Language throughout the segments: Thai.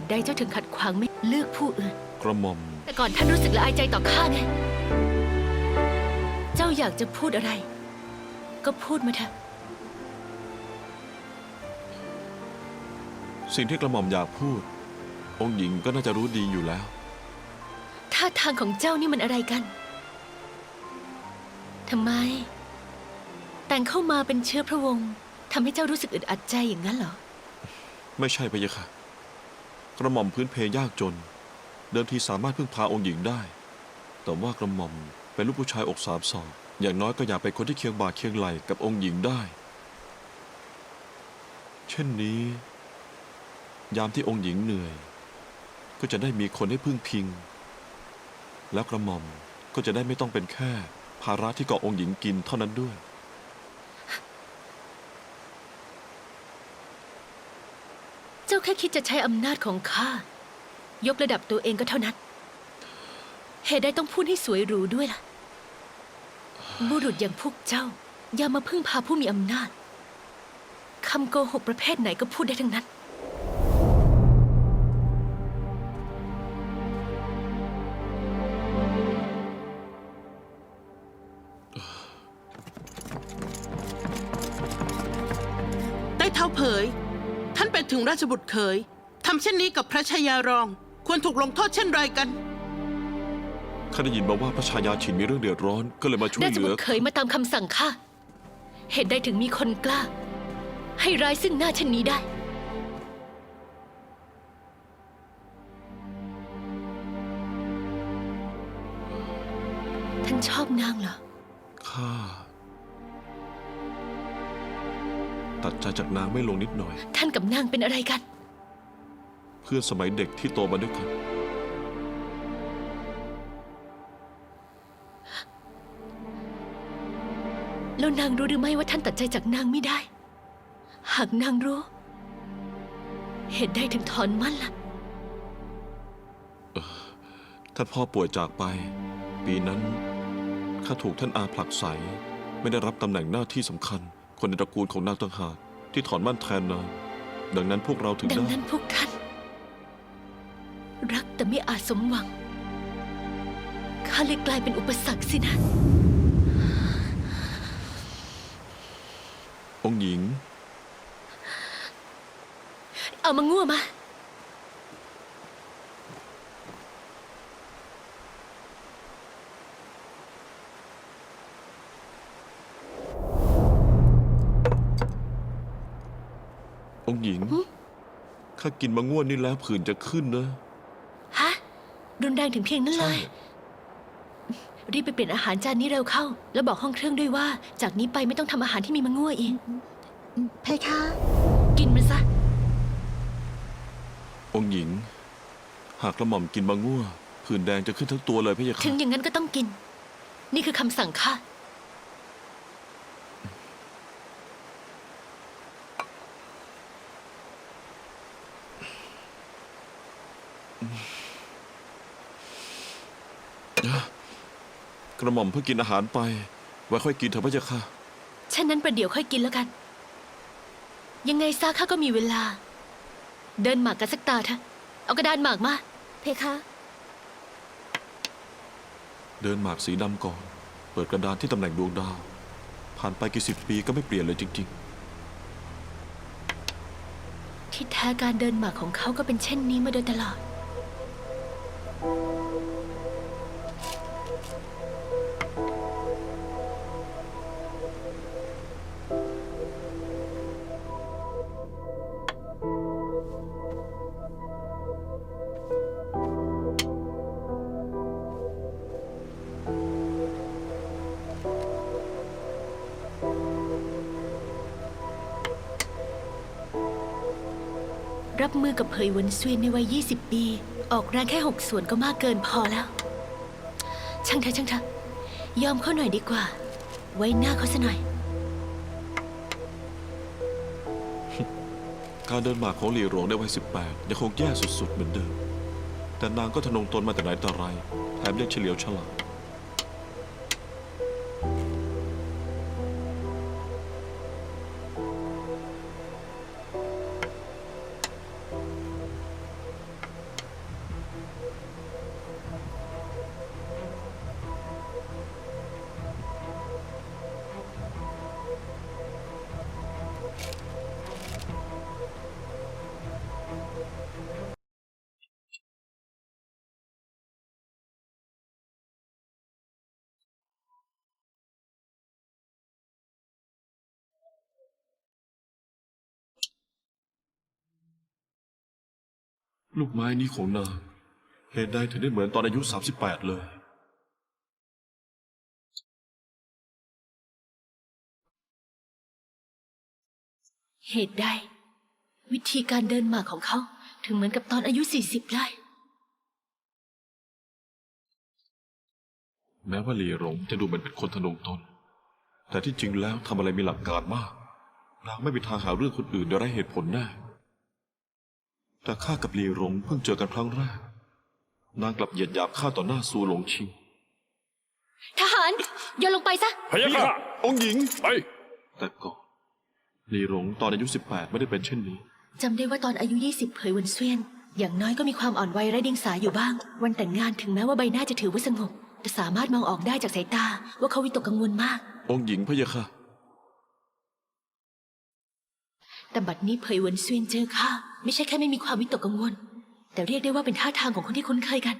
ตุใดเจ้าถึงขัดขวางไม่เลือกผู้อื่น กระหม่อม แต่ก่อนท่านรู้สึกละอายใจต่อข้าไงเจ้าอยากจะพูดอะไร ก็พูดมาเถอะ สิ่งที่กระหม่อมอยากพูด องค์หญิงก็น่าจะรู้ดีอยู่แล้ว ท่าทางของเจ้านี่มันอะไรกัน ทำไม แต่งเข้ามาเป็นเชื้อพระวงศ์ทำให้เจ้ารู้สึกอึดอัดใจอย่างนั้นเหรอ ไม่ใช่พะยะค่ะ กระหม่อมพื้นเพยากจน เดิมทีสามารถพึ่งพาองค์หญิงได้ แต่ว่ากระหม่อมเป็นลูกผู้ชายอกสามศอกอย่างน้อยก็อยากเป็นคนที่เคียงบ่าเคียงไหลกับองค์หญิงได้ เช่นนี้ ยามที่องค์หญิงเหนื่อย ก็จะได้มีคนให้พึ่งพิง แล้วกระหม่อมก็จะได้ไม่ต้องเป็นแค่ภาระที่เกาะองค์หญิงกินเท่านั้นด้วย เจ้าแค่คิดจะใช้อำนาจของข้า ยกระดับตัวเองก็เท่านั้น เหตุใดต้องพูดให้สวยหรูด้วยล่ะ บุรุษอย่างพวกเจ้า อย่ามาพึ่งพาผู้มีอำนาจคำโกหกประเภทไหนก็พูดได้ทั้งนั้นได้เท้าเผย ท่านเป็นถึงราชบุตรเขยทำเช่นนี้กับพระชายารอง ควรถูกลงโทษเช่นไรกัน ข้าได้ยินมาว่าพระชายาฉินมีเรื่องเดือดร้อนก็เลยมาช่วยน่าเหจะลืบุอตรเคยมาตามคำสั่งข้าเหตุใดถึงมีคนกล้า ให้ร้ายซึ่งหน้าเช่นนี้ได้ ท่านชอบนางเหรอ ข้า ตัดใจจากนางไม่ลงนิดหน่อย ท่านกับนางเป็นอะไรกัน เพื่อนสมัยเด็กที่โตมาด้วยกัน แล้วนางรู้หรือไม่ว่าท่านตัดใจจากนางไม่ได้ หากนางรู้ เหตุใดถึงถอนมั่นล่ะ ท่านพ่อป่วยจากไป ปีนั้นข้าถูกท่านอาผลักไสไม่ได้รับตำแหน่งหน้าที่สำคัญ คนในตระกูลของนางต่างหากที่ถอนมั่นแทนนางดังนั้นพวกเราถึงดังได้ นั้นพวกท่าน รักแต่ไม่อาจสมหวัง ข้าเลยกลายเป็นอุปสรรคสินะ องค์หญิง เอามาง่วมา หญิง ข้ากินมะง่วนนี่แล้วผื่นจะขึ้นนะ ฮะ รุนแรงถึงเพียงนั้นเลใช่ ย รีบไปเปลี่ยนอาหารจานนี้เร็วเข้า แล้วบอกห้องเครื่องด้วยว่า จากนี้ไปไม่ต้องทำอาหารที่มีมะง่วอีก เพคะ กินมันซะ องค์หญิง หากกระหม่อมกินมะง่วผื่นแดงจะขึ้นทั้งตัวเลยพะยะถึค่ะงอย่างนั้นก็ต้องกิน นี่คือคำสั่งข้า กระหม่อมเพิ่งกินอาหารไป ไว้ค่อยกินเถอะพะยะค่ะ ฉะนั้นประเดี๋ยวค่อยกินแล้วกัน ยังไงซะข้าก็มีเวลา เดินหมากกันสักตาเถอะ เอากระดานหมากมา เพคะ เดินหมากสีดำก่อน เปิดกระดานที่ตำแหน่งดวงดาว ผ่านไปกี่สิบปีก็ไม่เปลี่ยนเลยจริงที่แท้การเดินหมากของเขาก็เป็นเช่นนี้มาโดยตลอด รับมือกับเผยหวนซวีนในวัย 20 ปี ออกแรงแค่หกส่วนก็มากเกินพอแล้ว ช่างเถอะช่างเถอะยอมเขาหน่อยดีกว่า ไว้หน้าเขาซะหน่อย การเดินหมากของหลีหลวงในวัยสิบแปดยังคงแย่สุดๆเหมือนเดิม แต่นางก็ทะนงตนมาแต่ไหนแต่ไร แถมยังเฉลียวฉลาด ลูกไม้นี้ของนางเหตุใดถึงได้เหมือนตอนอายุ 38 เลย เหตุใด วิธีการเดินหมากของเขาถึงเหมือนกับตอนอายุสี่สิบได้ แม้ว่าหลีหลงจะดูเหมือนเป็นคนทะนงตน แต่ที่จริงแล้วทำอะไรมีหลักการมากนางไม่มีทางหาเรื่องคนอื่นโดยไร้เหตุผลแน่ แต่ข้ากับหลีหลงเพิ่งเจอกันครั้งแรก นางกลับเหยียดหยามข้าต่อหน้าซูหลงชิง ทหารโยนลงไปซะพะยะค่ะองค์หญิง ไป แต่ก่อนหลีหลงตอนอายุ 18 ไม่ได้เป็นเช่นนี้ จำได้ว่าตอนอายุ 20เผยวนเซียน อย่างน้อยก็มีความอ่อนวัยไร้เดียงสาอยู่บ้าง วันแต่งงานถึงแม้ว่าใบหน้าจะถือว่าสงบ แต่สามารถมองออกได้จากสายตาว่าเขาวิตกกังวลมาก องค์หญิงพะยะค่ะ แต่บัดนี้เผยวนเซียนเจอข้า ไม่ใช่แค่ไม่มีความวิตกกังวล แต่เรียกได้ว่าเป็นท่าทางของคนที่คุ้นเคยกัน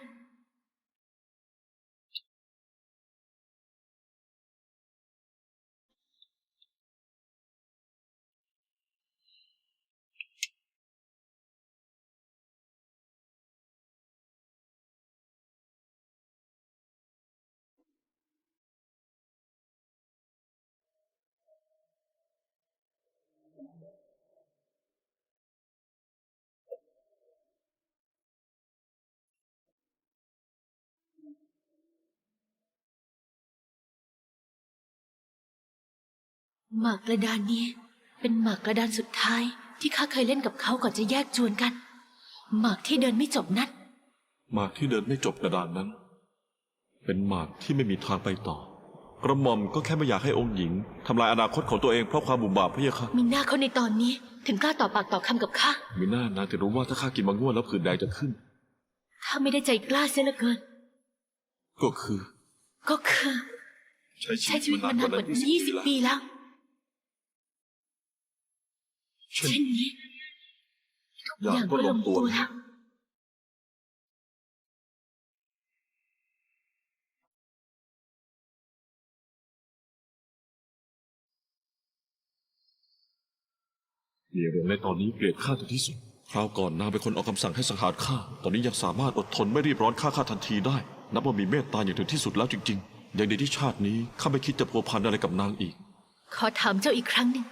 หมากกระดานนี้ เป็นหมากกระดานสุดท้ายที่ข้าเคยเล่นกับเขาก่อนจะแยกจวนกัน หมากที่เดินไม่จบนัดหมากที่เดินไม่จบกระดานนั้น เป็นหมากที่ไม่มีทางไปต่อ กระหม่อมก็แค่ไม่อยากให้องค์หญิงทำลายอนาคตของตัวเองเพราะความบุ่มบาปพะยะค่ะมีหน้าเขาในตอนนี้ถึงกล้าต่อปากต่อคำกับข้ามีหน้านางจะรู้ว่าถ้าข้ากินมังง่วนแล้วผื่นแดงจะขึ้นข้าไม่ได้ใจกล้าเสียเหลือเกิน ก็คือ ก็คือ ใช้ใช้ชีวิตมานานกว่ายี่สิบปีแล้ว เช่นเช่นนี้ทุกอย่อาย่างงก็ก็ลลงงตัวตัวแล้แล้ววเหลียหลงในตอนนี้เกลียดข้าถึงที่สุด คราวก่อนนางเป็นคนออกคำสั่งให้สังหารข้า ตอนนี้ยังสามารถอดทนไม่รีบร้อนฆ่าข้าทันทีได้ นับว่ามีเมตตาอย่างถึงที่สุดแล้วจริงๆ อย่างดีที่ชาตินี้ข้าไม่คิดจะพัวพันอะไรกับนางอีก ขอถามเจ้าอีกครั้งหนึ่ง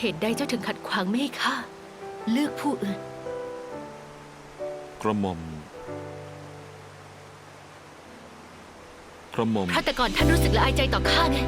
เหตุใดเจ้าถึงขัดขวางไม่ให้ข้าเลือกผู้อื่น กระหม่อม กระหม่อมเพราะแต่ก่อนท่านรู้สึกละอายใจต่อข้าไง